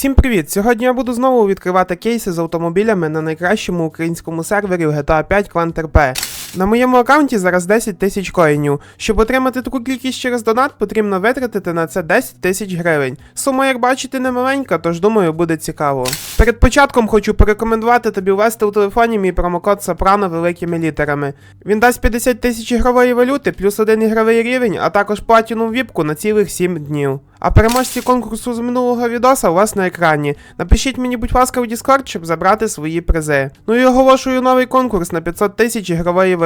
Всім привіт! Сьогодні я буду знову відкривати кейси з автомобілями на найкращому українському сервері GTA 5 QuantRP. На моєму аккаунті зараз 10 тисяч коїнів. Щоб отримати таку кількість через донат, потрібно витратити на це 10 тисяч гривень. Сума, як бачите, не маленька, тож думаю, буде цікаво. Перед початком хочу порекомендувати тобі ввести у телефоні мій промокод Сопрано великими літерами. Він дасть 50 тисяч ігрової валюти, плюс один ігровий рівень, а також платіну віпку на цілих 7 днів. А переможці конкурсу з минулого відоса у вас на екрані. Напишіть мені, будь ласка, в Discord, щоб забрати свої призи. Ну і оголошую новий конкурс на 500 тисяч ігрової валюти.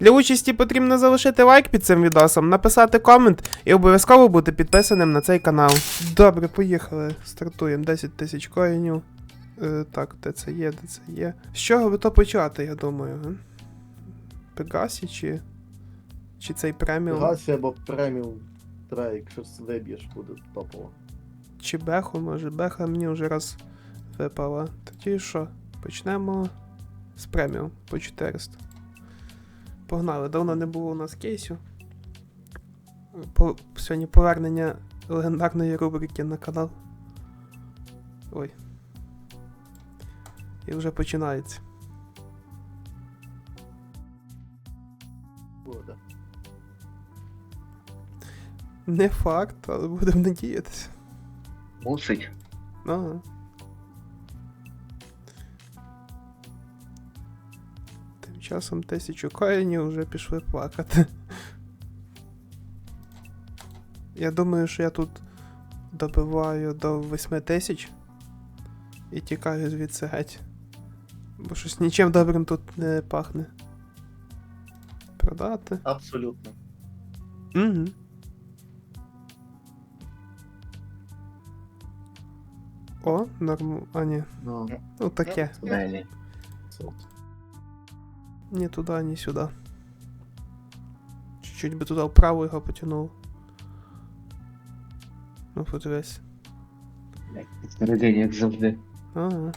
Для участі потрібно залишити лайк під цим відосом, написати комент і обов'язково бути підписаним на цей канал. Добре, поїхали. Стартуємо 10 тисяч коїнів. Е, так, де це є, де це є. З чого би то почати, я думаю? Пегасі чи. Чи цей преміум? Гасі або преміум треба, якщо виб'єш, буде топово. Чи беху, може, беха мені вже раз випала. Тоді що? Почнемо з преміум по 400. Погнали, давно не було у нас кейсів. По, сьогодні повернення легендарної рубрики на канал. Ой. І вже починається. Буде. Не факт, але будемо надіятися. Мусить. Ага. Часом тисячу коїнів вже пішли плакати. Я думаю, що я тут добиваю до 8 тисяч і тікаю звідси геть. Бо щось нічим добрим тут не пахне. Продати. Абсолютно. Угу. О, норм. А, ні. Ну, Ну таке. далі. Ні туди, ні сюди. Чуть-чуть би туди вправо його потягнув. Ну, подивись. Всередині, як завжди. Ага.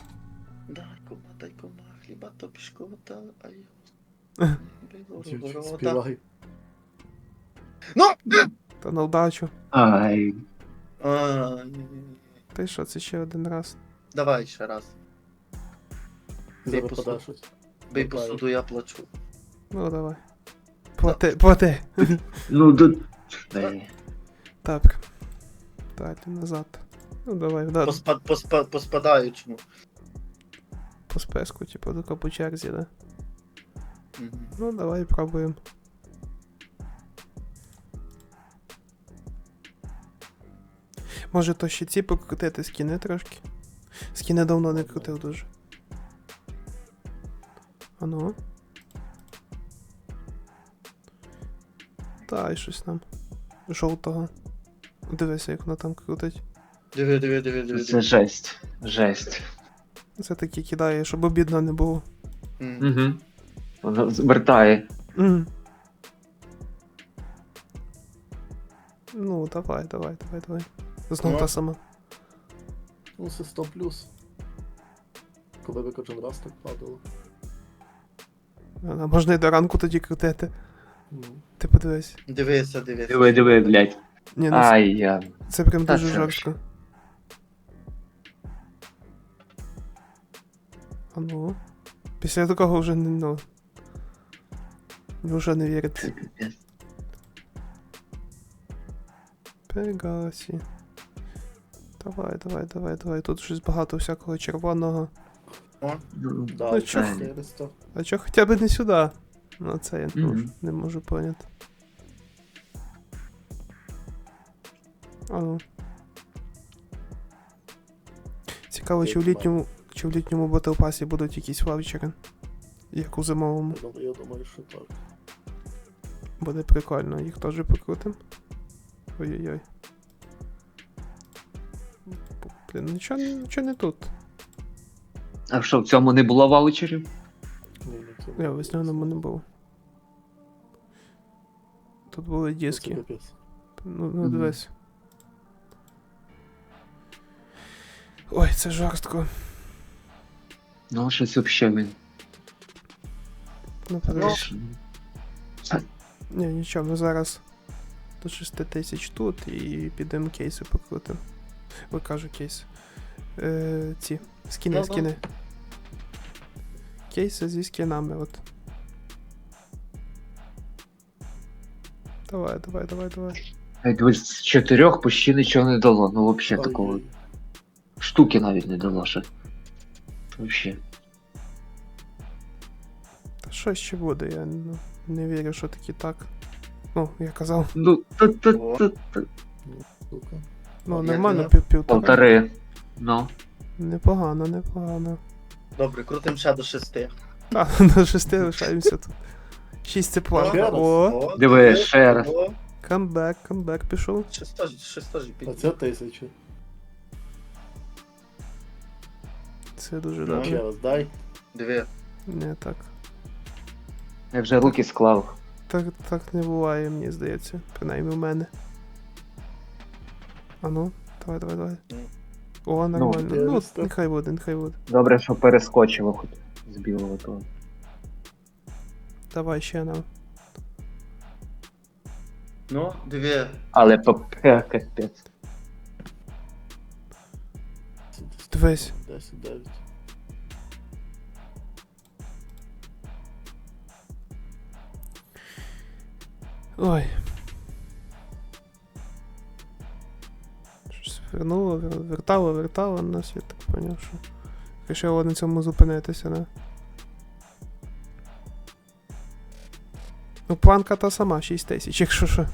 Дай кома, дай кома, хліба то пішкота, а я. Співай. Ну! Та на вдачу. Ай, А, ні, ні, ні. Ти що, це ще один раз. Давай ще раз. Посуд. щось. Бий посуду, я плачу. Ну, давай. Плати, плати. ну. Ай. Так. Далі назад. Ну, давай, да, По, спа, по, по спадаючому. по списку, типу, до по черзі, да. Мгм. Ну, давай пробуємо. Може, то ще ці покрутити скіни трошки? Скіни давно не крутив дуже. Ану. Дай щось нам. Жовтого. Дивися, як воно там крутить. Диви, диви, диви, диви. Це диви. жесть. Жесть. Це таки кидає, щоб обідно не було. Мгм. Угу. Воно звертає. Мгм. Ну, давай, давай, давай, давай. Знов Ну. та сама. Ну, це 100 плюс. Коли би кожен раз так падало. А можна і до ранку тоді крутити. Ну, Ти подивись. Дивися, дивися. Диви, диви, блядь. Ні, ну, Ай, я. це прям Та дуже це жорстко. А ну. Після такого вже не ну. Вже не Це віриться. Пегасі. Давай, давай, давай, давай. Тут щось багато всякого червоного. Ну, да, Ну, чо? 400. А чого хоча б не сюди? Ну це я не Мгм. можу, не можу поняти. А ну. Цікаво, чи в Як літньому, чи в літньому Battle Pass будуть якісь ваучери. Як у зимовому. Ну, Я думаю, що так. Буде прикольно, їх теж покрутим. Ой-ой-ой. Блін, нічого, нічого не тут. А що, в цьому не було ваучерів? Я в весняному не був. Тут були диски. Ну, ну Мгм. дивись. Ой, це жорстко. Ну, щось взагалі він. Ну, подивись. Ні, нічого, ми зараз до 6 тисяч тут і підемо кейси покрутимо. Ви кажу кейс. Е, ці. Скіни, Ну-ну. скіни. Кейси зі скінами, от. Давай, давай, давай, давай. Ай, дивись, з чотирьох почти нічого не дало. Ну взагалі такого. Штуки навіть не дало ще. Вообще. Та що ще буде? Я ну, не вірю, що таки так. Ну, я казав. Ну, та-та-та-та. Ну, нормально, пів півтора. Полтори. Ну. Непогано, непогано. Добре, крутим ще до шести. А, на шести лишаємося тут. Шість це план. Ще раз. О, Диви, ще раз. О, камбек, камбек пішов. Шесть теж, шесть теж А піде. це тисяча. Це дуже Ну, добре. Ще раз дай. Диви. Не так. Я вже руки склав. Так, так не буває, мені здається. Принаймні в мене. А ну, давай, давай, давай. Ну. О, нормально. Ну, дев'яносто. нехай буде, нехай буде. Добре, що перескочило хоч з білого того. Давай ще нам. Ну, диви. Але ПП капець. Дивись. 10, 9. Ой. Вернуло, вертало, вертало нас, я так поняв, що. Рішило на цьому зупинитися, да? Ну, планка та сама, 6 тисяч, якщо що.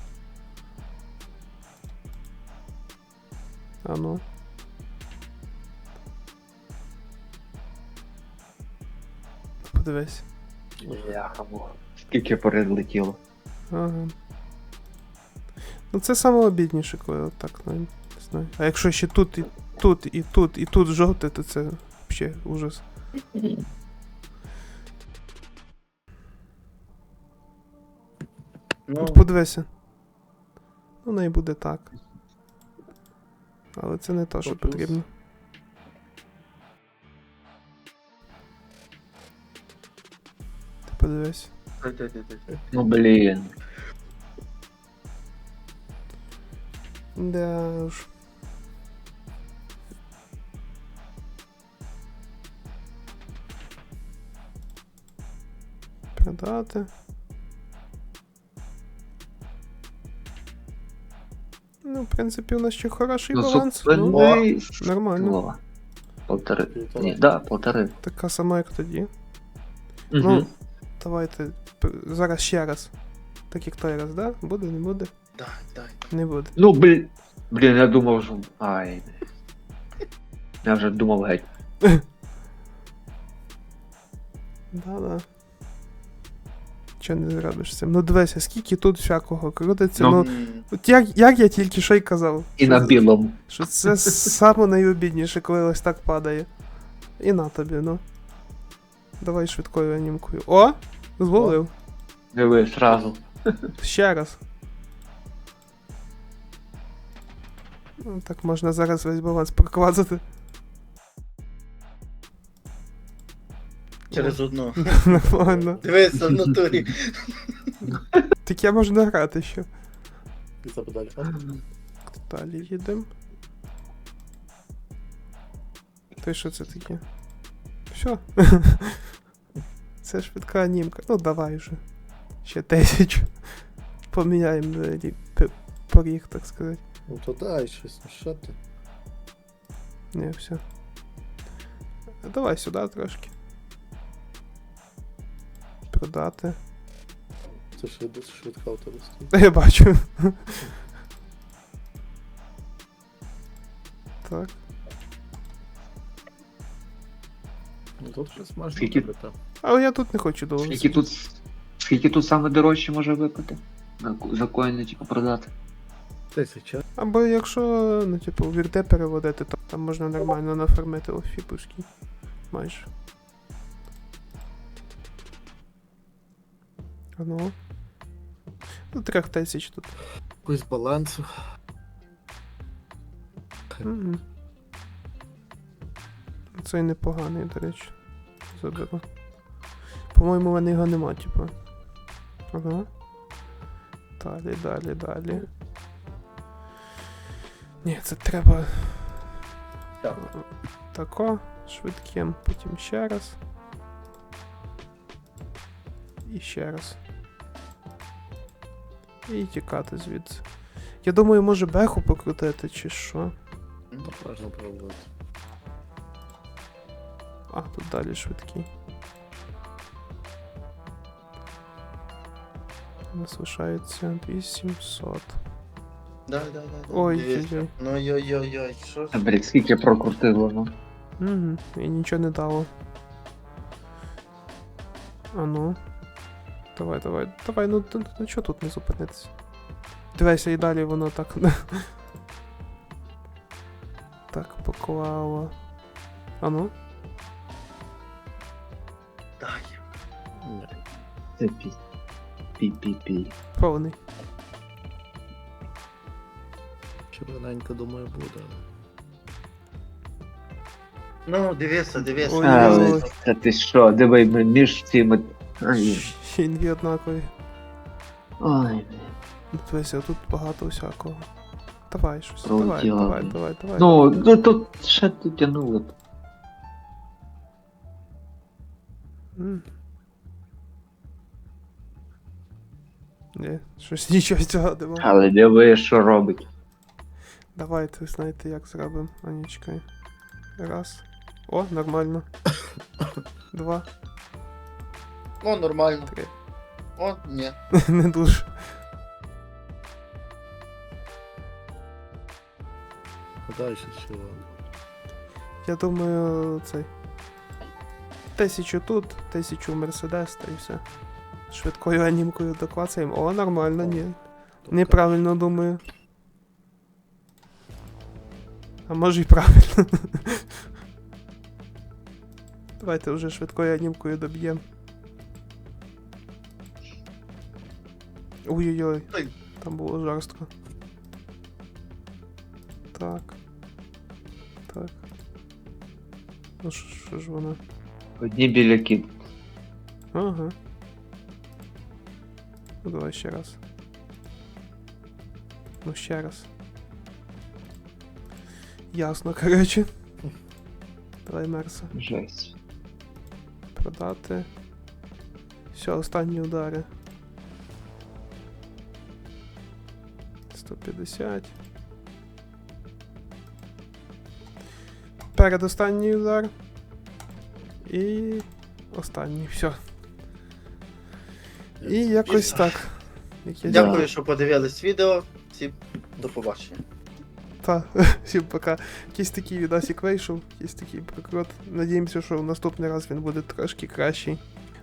А ну. Подивись. Бляха, Скільки перелетіло. Ага. Ну це саме обідніше, коли отак, ну, не знаю. А якщо ще тут, і тут, і тут, і тут жовте, то це взагалі ужас. Ну, От подивися. Ну, не буде так. Але це не то, що потрібно. Ти подивись. Ну блін. Да уж. Продати. Ну, в принципі, у нас ще хороший Ну, баланс. Ну, зупини. нормально. Вова. Полтори. Півтора. Ні, да, полтори. Така сама, як тоді. Угу. Ну, давайте п- зараз ще раз. Так як той раз, да? Буде, не буде? Дай, дай. Не буде. Ну, блін. Блін, я думав, що. Ай. Я вже думав геть. Да-да. Чого не зробиш? Ну дивися, скільки тут всякого крутиться. Ну. Ну, от як, як я тільки що й казав. І що на білому. Що це саме найобідніше, коли ось так падає. І на тобі, ну. Давай швидкою анімкою. О! Зволив. Диви, сразу. Ще раз. Ну, так можна зараз весь баланс проквазати. Через одну. Нормально. Дивися в натурі. Так я можу награти ще. Подалі. Далі їдемо. Ти що це таке? Все. Це швидка анімка. Ну давай вже. Ще тисячу. Поміняємо взагалі поріг, так сказати. Ну то дай щось, ну що ти? Не, все. Давай сюди трошки. Продати. Це швид, швидка стоїть. Я бачу. Так. Ну тут щось можна Скільки? робити. Але я тут не хочу довго. Скільки тут. Скільки тут саме дорожче може випити? На За коїни, типу, продати. Тисяча. Або якщо, ну, типу, в вірте переводити, то там можна нормально нафармити офіпуски. Майже. Ну. Ну, трьох тисяч тут. Якийсь балансу. Мгм. Цей непоганий, до речі. Заберу. По-моєму, в мене його нема, типу. Ага. Далі, далі, далі. Ні, це треба. Так. Тако, швидким, потім ще раз. І ще раз. І тікати звідси. Я думаю, може беху покрутити, чи що. Так можна пробувати. А, тут далі швидкий. У нас лишається 800. Да, да, да. да. Ой-ой-ой. Ну йой-йой-йой, що ж? Блядь, скільки прокрутило, ну. Угу, і нічого не дало. А ну. Давай, давай, давай, ну, ну, ну чого тут не зупинитися? Дивися, і далі воно так. так поклало. А ну. Дай. Це пі. Пі-пі-пі. Повний. Червоненько, думаю, буде. Ну, дивися, дивися. Ой, А, ой. Та ти що, диви між цими. Ай, Й однакові. ой, Ну, Дивися, тут багато всякого. Давай щось, давай, давай, блін. давай, давай. Ну, ну тут ще дотягнуло. М. Ні, щось нічого з цього нема. Але диви, що робить. Давайте, знаєте, як зробимо. А ні, чекай. Раз. О, нормально. Два, О, нормально. три. О, ні. Не дуже. А далі? Я думаю, цей. Тисячу тут, тисячу Мерседес та і все. Швидкою анімкою доклацаємо. О, нормально, ні. Неправильно думаю. А може і правильно. Давайте вже швидкою анімкою доб'ємо. Ой-ой-ой, Ой. там було жорстко. Так. Так. Ну що що ж воно? Одні біляки. Ага. Ну давай ще раз. Ну ще раз. Ясно, коротше. Давай Мерса. Жесть. Продати. Все, останні удари. 150. Передостанній удар. І останній. Все. І якось так. Як я Дякую, що подивились відео. Всім до побачення. Та, всім пока. Якийсь такий відосик вийшов, якийсь такий прикрут. Надіємося, що в наступний раз він буде трошки кращий.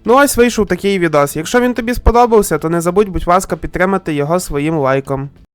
Ну ось вийшов такий відос. Якщо він тобі сподобався, то не забудь, будь ласка, підтримати його своїм лайком.